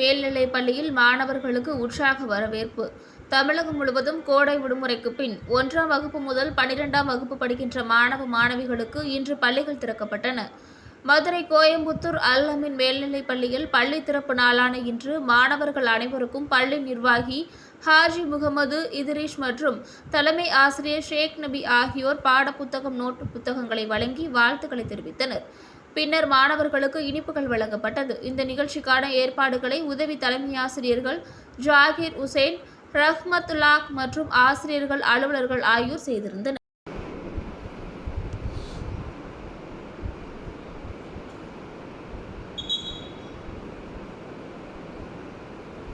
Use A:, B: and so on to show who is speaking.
A: மேல்நிலைப் பள்ளியில் மாணவர்களுக்கு உற்சாக வரவேற்பு. தமிழகம் முழுவதும் கோடை விடுமுறைக்கு பின் ஒன்றாம் வகுப்பு முதல் பனிரெண்டாம் வகுப்பு படிக்கின்ற மாணவ மாணவிகளுக்கு இன்று பள்ளிகள் திறக்கப்பட்டன. மதுரை கோயம்புத்தூர் அல் அமீன் மேல்நிலைப் பள்ளியில் பள்ளி திறப்பு நாளான இன்று மாணவர்கள் அனைவருக்கும் பள்ளி நிர்வாகி ஹாஜி முகமது இதரிஷ் மற்றும் தலைமை ஆசிரியர் ஷேக் நபி ஆகியோர் பாடப்புத்தகம் நோட்டு புத்தகங்களை வழங்கி வாழ்த்துக்களை தெரிவித்தனர். பின்னர் மாணவர்களுக்கு இனிப்புகள் வழங்கப்பட்டது. இந்த நிகழ்ச்சிக்கான ஏற்பாடுகளை உதவி தலைமை ஆசிரியர்கள் ஜாகிர் உசேன் ரஹ்மத்துல்லாக் மற்றும் ஆசிரியர்கள் அலுவலர்கள் ஆகியோர் செய்திருந்தனர்.